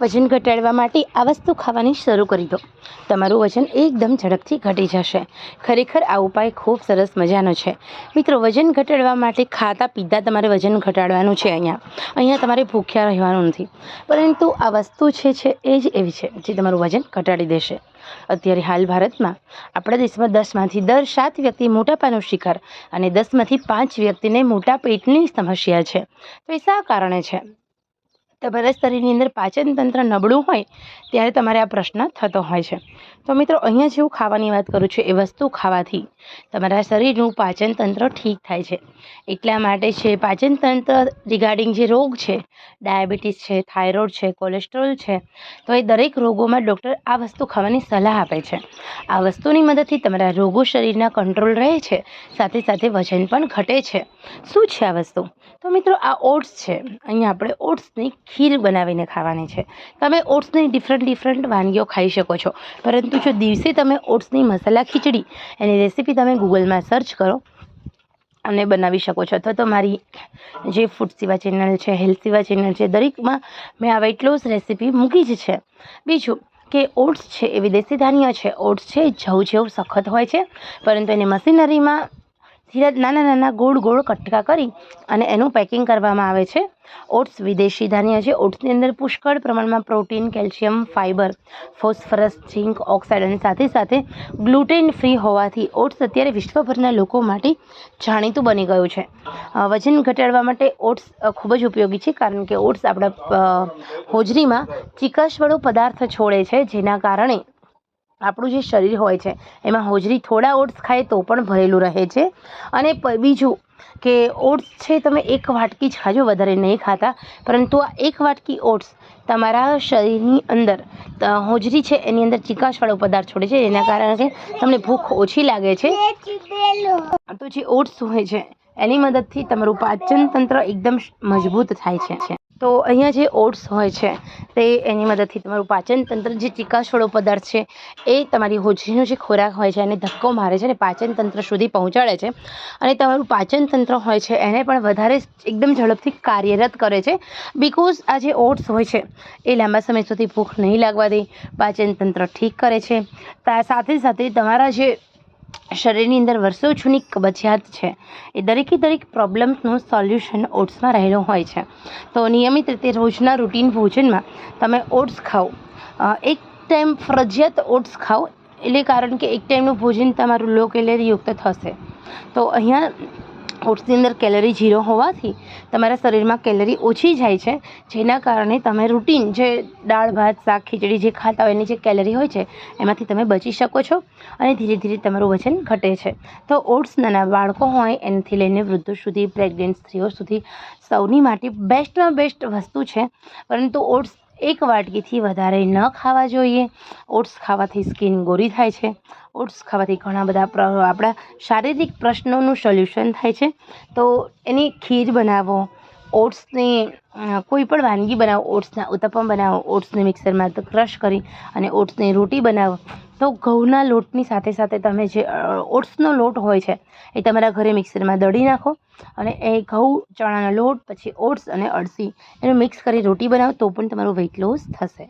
વજન ઘટાડવા માટે આ વસ્તુ ખાવાની શરૂ કરી દો. તમારું વજન એકદમ ઝડપથી ઘટી જશે. ખરેખર આ ઉપાય ખૂબ સરસ મજાનો છે. મિત્રો, વજન ઘટાડવા માટે ખાતા પીતા તમારે વજન ઘટાડવાનું છે અહીંયા. અહીંયા તમારે ભૂખ્યા રહેવાનું નથી. પરંતુ આ વસ્તુ છે છે, એ જ એવી છે જે તમારું વજન ઘટાડી દેશે. અત્યારે હાલ ભારતમાં આપણા દેશમાં દસમાંથી દર સાત વ્યક્તિ મોટાપાનો શિકાર અને દસમાંથી પાંચ વ્યક્તિને મોટા પેટની સમસ્યા છે. તો એ શા કારણે છે? તમારા શરીરની અંદર પાચન તંત્ર નબળું હોય ત્યારે તમારે આ પ્રશ્ન થતો હોય છે. તો મિત્રો, અહીંયા જેવું ખાવાની વાત કરું છું એ વસ્તુ ખાવાથી. તમારા શરીરનું પાચન તંત્ર ઠીક થાય છે. એટલા માટે છે પાચન તંત્ર રિગાર્ડિંગ જે રોગ છે, ડાયાબિટીસ છે, થાઇરોઇડ છે, કોલેસ્ટ્રોલ છે, તો એ દરેક રોગોમાં ડૉક્ટર આ વસ્તુ ખાવાની સલાહ આપે છે. આ વસ્તુની મદદથી તમારા રોગો શરીરના કંટ્રોલ રહે છે, સાથે સાથે વજન પણ ઘટે છે. શું છે આ વસ્તુ? તો મિત્રો, આ ઓટ્સ છે. અહીંયા આપણે ઓટ્સની ખીર બનાવીને ખાવાની છે. તમે ઓટ્સની ડિફરન્ટ ડિફરન્ટ વાનગીઓ ખાઈ શકો છો. પરંતુ જો દિવસે તમે ઓટ્સની મસાલા ખીચડી એની રેસીપી તમે ગૂગલમાં સર્ચ કરો, અને બનાવી શકો છો. અથવા તો મારી જે ફૂડ સેવા ચેનલ છે, હેલ્થ સેવા ચેનલ છે, દરેકમાં મેં આ વેઇટ લોસ રેસીપી મૂકી જ છે. બીજું કે ઓટ્સ છે એ વિદેશી ધાન્ય છે. ઓટ્સ છે, જવ જેવું સખત હોય છે, પરંતુ એને મશીનરીમાં ધીરે નાના નાના ગોળ ગોળ કટકા કરી અને એનું પેકિંગ કરવામાં આવે છે. ઓટ્સ વિદેશી ધાન્ય છે. ઓટ્સની અંદર પુષ્કળ પ્રમાણમાં protein, calcium fibre phosphorus, zinc, oxide સાથે સાથે ગ્લુટેન ફ્રી હોવાથી ઓટ્સ અત્યારે વિશ્વભરના લોકો માટે જાણીતું બની ગયું છે. વજન ઘટાડવા માટે ઓટ્સ ખૂબ જ ઉપયોગી છે કારણ કે ઓટ્સ આપણા હોજરીમાં ચિકસવાળો પદાર્થ છોડે છે જેના કારણે આપણું જે શરીર હોય છે, એમાં હોજરી થોડા ઓટ્સ ખાય તો પણ ભરેલું રહે છે. અને બીજું કે ઓટ્સ છે તમે એક વાટકી જ ખાજો વધારે નહીં ખાતા, પરંતુ આ એક વાટકી ઓટ્સ તમારા શરીરની અંદર હોજરી છે એની અંદર ચીકાશવાળો પદાર્થ છોડે છે એના કારણે તમને ભૂખ ઓછી લાગે છે. તો જે ઓટ્સ હોય છે, એની મદદથી તમારું પાચન તંત્ર એકદમ મજબૂત થાય છે. તો અહીંયા જે ઓટ્સ હોય છે, તે એની મદદથી તમારું પાચન તંત્ર જે ચિકાશવાળો પદાર્થ છે, એ તમારી હોજરીનો જે ખોરાક હોય છે, એને ધક્કો મારે છે અને પાચન તંત્ર સુધી પહોંચાડે છે. અને તમારું પાચન તંત્ર હોય છે, એને પણ વધારે એકદમ ઝડપથી કાર્યરત કરે છે. બિકોઝ આ જે ઓટ્સ હોય છે, એ લાંબા સમય સુધી ભૂખ નહીં લાગવા દે, પાચન તંત્ર ઠીક કરે છે. સાથે સાથે તમારા જે શરીરની અંદર વર્ષો જૂની કબજિયાત છે. એ દરેકે દરેક પ્રોબ્લેમ્સનું સોલ્યુશન ઓટ્સમાં રહેલું હોય છે. તો નિયમિત રીતે રોજના રૂટીન ભોજનમાં તમે ઓટ્સ ખાઓ. એક ટાઈમ ફરજિયાત ઓટ્સ ખાઓ. એટલે કારણ કે એક ટાઈમનું ભોજન તમારું લો કેલેરીયુક્ત થશે. તો અહીંયા ઓટ્સની અંદર કેલરી ઝીરો હોવાથી તમારા શરીરમાં કેલરી ઓછી જાય છે, જેના કારણે તમે રૂટીન જે દાળ, ભાત, શાક, ખીચડી જે ખાતા હોય એની જે કેલરી હોય છે, એમાંથી તમે બચી શકો છો અને ધીરે ધીરે તમારું વજન ઘટે છે. તો ઓટ્સ નાના બાળકો હોય એનાથી લઈને વૃદ્ધો સુધી, પ્રેગ્નન્ટ સ્ત્રીઓ સુધી સૌની માટે બેસ્ટમાં બેસ્ટ વસ્તુ છે. પરંતુ ઓટ્સ એક વાટકીથી વધારે ન ખાવા જોઈએ. ઓટ્સ ખાવાથી સ્કિન ગોરી થાય છે. ઓટ્સ ખાવાથી ઘણા બધા આપણા શારીરિક પ્રશ્નોનું સોલ્યુશન થાય છે. તો એની ખીર બનાવો, ઓટ્સની કોઈ પણ વાનગી બનાવો, ઓટ્સના ઉત્તપમ બનાવો, ઓટ્સને મિક્સરમાં ક્રશ કરી અને ઓટ્સની રોટી બનાવો. તો ઘઉંના લોટની સાથે સાથે તમે જે ઓટ્સનો લોટ હોય છે, એ તમારા ઘરે મિક્સરમાં દળી નાખો અને એ ઘઉં, ચણાનો લોટ, પછી ઓટ્સ અને અળસી એનું મિક્સ કરી રોટી બનાવો તો પણ તમારું વેઇટ લોસ થશે.